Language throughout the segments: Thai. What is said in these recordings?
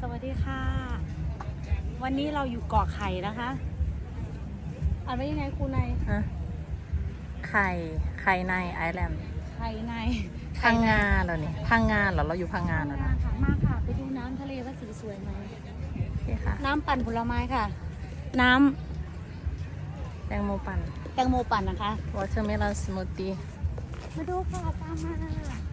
สวัสดีค่ะ วันนี้เราอยู่เกาะไข่นะคะอ่านว่ายังไงครูในายฮะไข่ ไข่ในไอแลนด์ไข่ในพังงาเหรอเนี่ยพังงาเหรอเราอยู่พังงาพังแล้วงานะค่ะมาค่ะ ไปดูน้ำทะเลว่าสีสวยไหมโอเคค่ะ น้ำปั่นผลไม้ค่ะ น้แตงโมปั่นำแตงโมปั่นนะคะ watermelon smoothie มาดูค่ะตามมา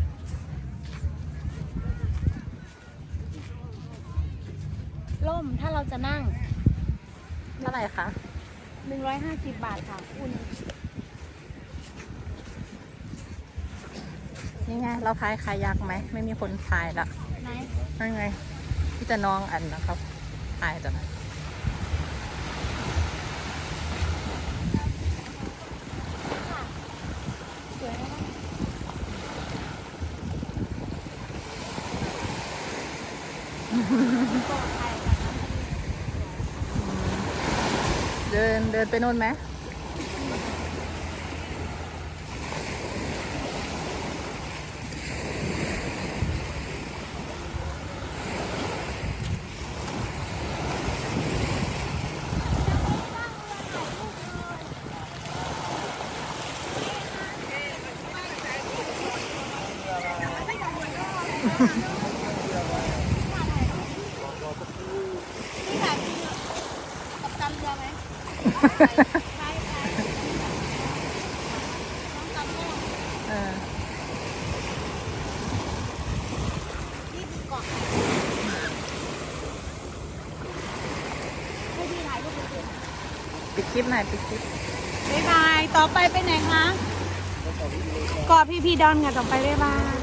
ล่มถ้าเราจะนั่ง เท่าไหร่คะ 150 บาทค่ะคุณนี่ไง เราพายคายักไหม ไม่มีคนพายละไหนนั่นไงพี่จะน้องอันนะครับพายจะนะสวยนะคะเกาะไข่ค่ะ เดินเดินไปโน่นไหม นี่ค่ะมีกับตันเรือไหมใช่ใช่น้องตันโม่ เออนี่คือเกาะไข่ให้พี่ถ่ายรูปเลยปิดคลิปหน่อยปิดคลิป บ๊ายบาย ต่อไปไปไหนคะเกาะพีพีดอนค่ะต่อไปบ๊ายบาย